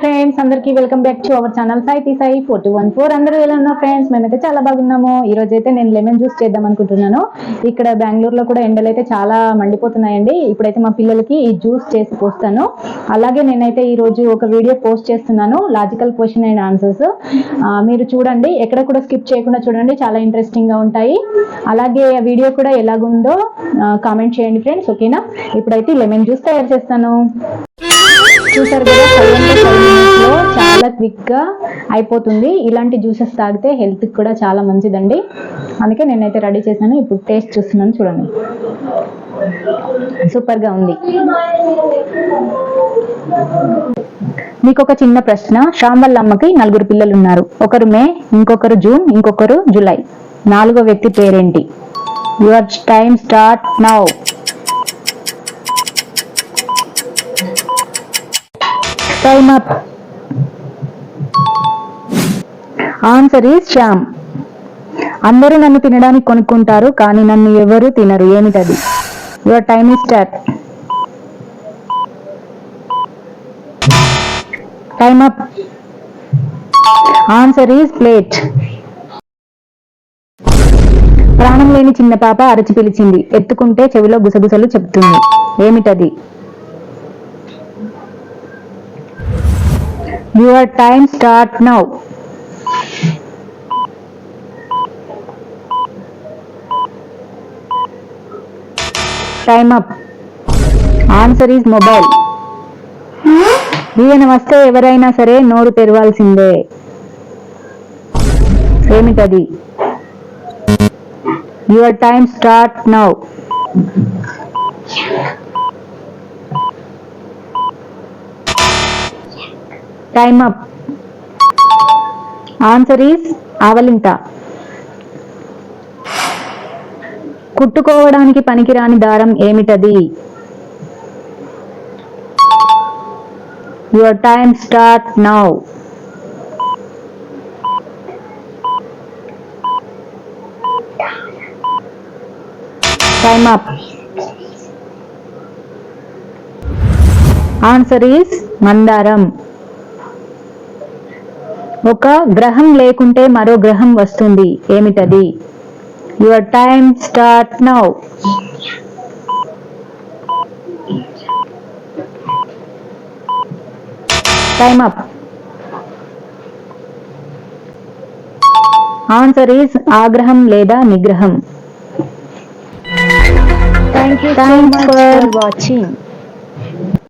Friends అందరికీ welcome back to our channel Sai Sai four two one four అందరూ ఎలా ఉన్నారు ఫ్రెండ్స్ మేమైతే చాలా బాగున్నాము. ఈ రోజు అయితే నేను లెమన్ జ్యూస్ చేద్దాం అనుకుంటున్నాను. ఇక్కడ బెంగళూరులో కూడా ఎండలు అయితే చాలా మండిపోతున్నాయండి. ఇప్పుడైతే మా పిల్లలకి ఈ జ్యూస్ చేసి పోస్తాను. అలాగే నేనైతే ఈ రోజు ఒక వీడియో పోస్ట్ చేస్తున్నాను. లాజికల్ క్వశ్చన్ అండ్ ఆన్సర్స్ మీరు చూడండి. ఎక్కడ కూడా స్కిప్ చేయకుండా చూడండి. చాలా ఇంట్రెస్టింగ్గా ఉంటాయి. అలాగే ఆ వీడియో కూడా ఎలాగుందో కామెంట్ చేయండి ఫ్రెండ్స్ ఓకేనా ఇప్పుడైతే లెమన్ జ్యూస్ తయారు చేస్తాను. చూసారు కదా ఫైవ్ అంటే ఫైవ్ చాలా క్విక్గా అయిపోతుంది. ఇలాంటి జ్యూసెస్ తాగితే హెల్త్కి కూడా చాలా మంచిదండి. అందుకే నేనైతే రెడీ చేశాను. ఇప్పుడు టేస్ట్ చూస్తున్నాను చూడండి. సూపర్గా ఉంది. మీకు ఒక చిన్న ప్రశ్న. శ్యామ్ అమ్మకి నలుగురు పిల్లలు ఉన్నారు. ఒకరు మే ఇంకొకరు జూన్ ఇంకొకరు జూలై. నాలుగో వ్యక్తి పేరేంటి? Your time start now. Time up answer is Shyam అందరూ నన్ను తినడానికి కొనుక్కుంటారు కానీ నన్ను ఎవరు తినరు. ఏమిటది? Your time is start time up answer is plate ప్రాణం లేని చిన్న పాప అరచి పిలిచింది. ఎత్తుకుంటే చెవిలో గుసగుసలు చెప్తుంది. ఏమిటది? Your time start now. Time up. Answer is mobile. ఈయన వస్తే ఎవరైనా సరే నోరు తెరవాల్సిందే. ఏమిటది? Your time start now. Time up answer is ఆవలింత. కుట్టుకోవడానికి పనికిరాని దారం ఏమిటది? Your time start now time up answer is మందారం. ఒక గ్రహం లేకుంటే మరో గ్రహం వస్తుంది. ఏమిటది? Your time start now time up answer is ఆగ్రహం లేదా నిగ్రహం. Much for for watching.